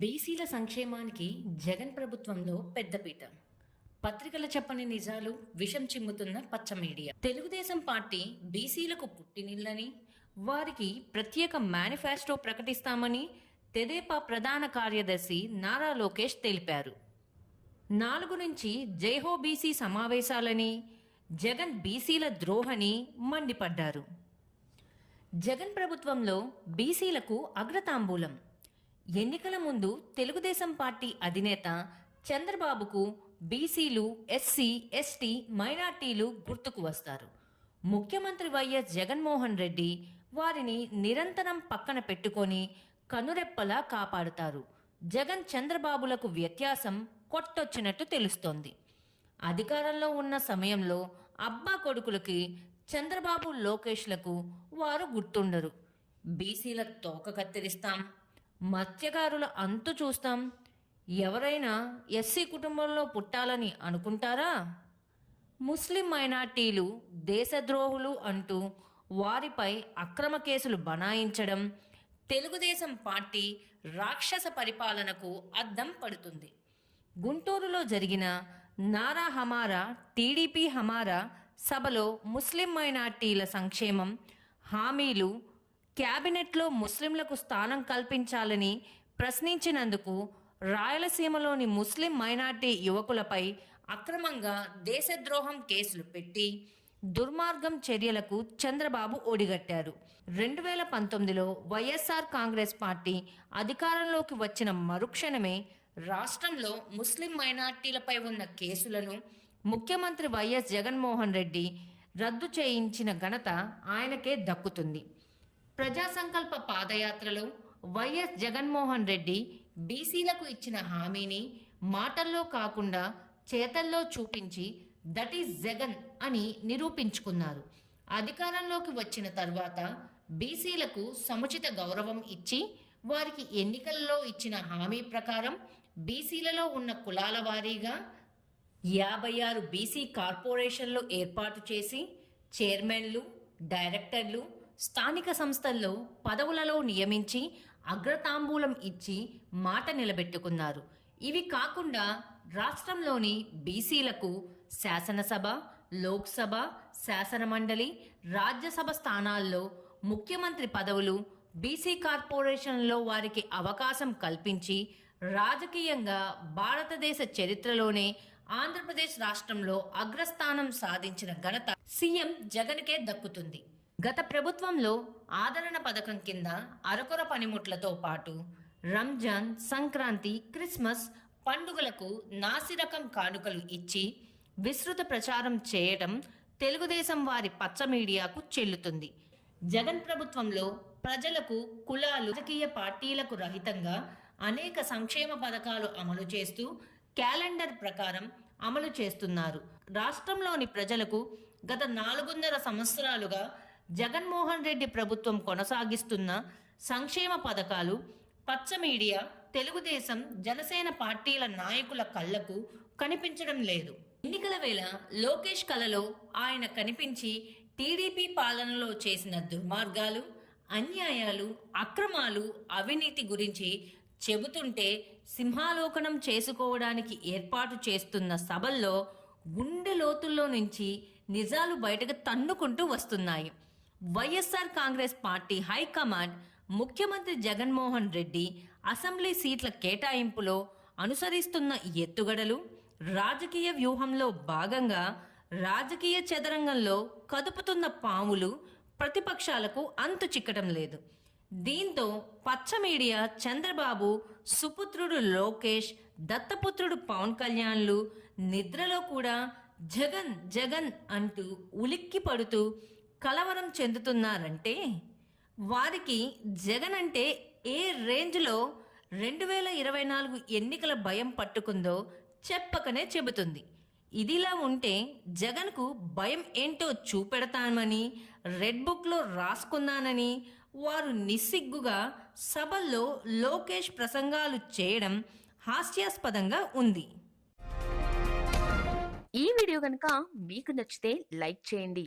బీసీల సంక్షేమానికి జగన్ ప్రభుత్వంలో పెద్దపీట పత్రికల చెప్పని నిజాలు విషం చిమ్ముతున్న పచ్చ మీడియా. తెలుగుదేశం పార్టీ బీసీలకు పుట్టినిల్లని వారికి ప్రత్యేక మేనిఫెస్టో ప్రకటిస్తామని తెదేపా ప్రధాన కార్యదర్శి నారా లోకేష్ తెలిపారు. నాలుగు నుంచి జైహో బీసీ సమావేశాలని జగన్ బీసీల ద్రోహని మండిపడ్డారు. జగన్ ప్రభుత్వంలో బీసీలకు అగ్రతాంబూలం. ఎన్నికల ముందు తెలుగుదేశం పార్టీ అధినేత చంద్రబాబుకు బీసీలు ఎస్సీ ఎస్టీ మైనార్టీలు గుర్తుకు వస్తారు. ముఖ్యమంత్రి వైఎస్ జగన్మోహన్ రెడ్డి వారిని నిరంతరం పక్కన పెట్టుకొని కనురెప్పలా కాపాడుతారు. జగన్ చంద్రబాబులకు వ్యత్యాసం కొట్టొచ్చినట్టు తెలుస్తోంది. అధికారంలో ఉన్న సమయంలో అబ్బా కొడుకులకి చంద్రబాబు లోకేష్లకు వారు గుర్తుండరు. బీసీల తోక కత్తిరిస్తాం మత్స్యకారుల అంతు చూస్తాం. ఎవరైనా ఎస్సీ కుటుంబంలో పుట్టాలని అనుకుంటారా? ముస్లిం మైనార్టీలు దేశద్రోహులు అంటూ వారిపై అక్రమ కేసులు బనాయించడం తెలుగుదేశం పార్టీ రాక్షస పరిపాలనకు అద్దం పడుతుంది. గుంటూరులో జరిగిన నారా హమారా టీడీపీ హమారా సభలో ముస్లిం మైనార్టీల సంక్షేమం హామీలు క్యాబినెట్లో ముస్లింలకు స్థానం కల్పించాలని ప్రశ్నించినందుకు రాయలసీమలోని ముస్లిం మైనార్టీ యువకులపై అక్రమంగా దేశద్రోహం కేసులు పెట్టి దుర్మార్గం చర్యలకు చంద్రబాబు ఒడిగట్టారు. రెండు వేల పంతొమ్మిదిలో వైఎస్ఆర్ కాంగ్రెస్ పార్టీ అధికారంలోకి వచ్చిన మరుక్షణమే రాష్ట్రంలో ముస్లిం మైనార్టీలపై ఉన్న కేసులను ముఖ్యమంత్రి వైఎస్ జగన్మోహన్ రెడ్డి రద్దు చేయించిన ఘనత ఆయనకే దక్కుతుంది. ప్రజా సంకల్ప పాదయాత్రలో వైఎస్ జగన్మోహన్ రెడ్డి బీసీలకు ఇచ్చిన హామీని మాటల్లో కాకుండా చేతల్లో చూపించి దట్ ఈస్ జగన్ అని నిరూపించుకున్నారు. అధికారంలోకి వచ్చిన తర్వాత బీసీలకు సముచిత గౌరవం ఇచ్చి వారికి ఎన్నికల్లో ఇచ్చిన హామీ ప్రకారం బీసీలలో ఉన్న కులాల వారీగా యాభై ఆరు బీసీ కార్పొరేషన్లు ఏర్పాటు చేసి చైర్మన్లు డైరెక్టర్లు స్థానిక సంస్థల్లో పదవులలో నియమించి అగ్రతాంబూలం ఇచ్చి మాట నిలబెట్టుకున్నారు. ఇవి కాకుండా రాష్ట్రంలోని బీసీలకు శాసనసభ లోక్సభ శాసనమండలి రాజ్యసభ స్థానాల్లో ముఖ్యమంత్రి పదవులు బీసీ కార్పొరేషన్లో వారికి అవకాశం కల్పించి రాజకీయంగా భారతదేశ చరిత్రలోనే ఆంధ్రప్రదేశ్ రాష్ట్రంలో అగ్రస్థానం సాధించిన ఘనత సీఎం జగన్కే దక్కుతుంది. గత ప్రభుత్వంలో ఆదరణ పథకం కింద అరకొర పనిముట్లతో పాటు రంజాన్ సంక్రాంతి క్రిస్మస్ పండుగలకు నాసిరకం కానుకలు ఇచ్చి విస్తృత ప్రచారం చేయటం తెలుగుదేశం వారి పచ్చ మీడియాకు చెల్లుతుంది. జగన్ ప్రభుత్వంలో ప్రజలకు కులాలు రాజకీయ పార్టీలకు రహితంగా అనేక సంక్షేమ పథకాలు అమలు చేస్తూ క్యాలెండర్ ప్రకారం అమలు చేస్తున్నారు. రాష్ట్రంలోని ప్రజలకు గత నాలుగున్నర సంవత్సరాలుగా జగన్మోహన్ రెడ్డి ప్రభుత్వం కొనసాగిస్తున్న సంక్షేమ పథకాలు పచ్చ మీడియా తెలుగుదేశం జనసేన పార్టీల నాయకుల కళ్ళకు కనిపించడం లేదు. ఎన్నికల వేళ లోకేష్ కలలో ఆయన కనిపించి టీడీపీ పాలనలో చేసిన దుర్మార్గాలు అన్యాయాలు అక్రమాలు అవినీతి గురించి చెబుతుంటే సింహాలోకనం చేసుకోవడానికి ఏర్పాటు చేస్తున్న సభల్లో గుండె లోతుల్లో నుంచి నిజాలు బయటకు తన్నుకుంటూ వస్తున్నాయి. వైఎస్ఆర్ కాంగ్రెస్ పార్టీ హైకమాండ్ ముఖ్యమంత్రి జగన్మోహన్ రెడ్డి అసెంబ్లీ సీట్ల కేటాయింపులో అనుసరిస్తున్న ఎత్తుగడలు రాజకీయ వ్యూహంలో భాగంగా రాజకీయ చదరంగంలో కదుపుతున్న పాములు ప్రతిపక్షాలకు అంతు చిక్కటం లేదు. దీంతో పచ్చ మీడియా చంద్రబాబు సుపుత్రుడు లోకేష్ దత్తపుత్రుడు పవన్ కళ్యాణ్లు నిద్రలో కూడా జగన్ జగన్ అంటూ ఉలిక్కి పడుతూ కలవరం చెందుతున్నారంటే వారికి జగన్ అంటే ఏ రేంజ్లో రెండు వేల ఇరవై నాలుగు ఎన్నికల భయం పట్టుకుందో చెప్పకనే చెబుతుంది. ఇదిలా ఉంటే జగన్కు భయం ఏంటో చూపెడతామని రెడ్ బుక్లో రాసుకున్నానని వారు నిస్సిగ్గుగా సభల్లో లోకేష్ ప్రసంగాలు చేయడం హాస్యాస్పదంగా ఉంది. ఈ వీడియో కనుక మీకు నచ్చితే లైక్ చేయండి.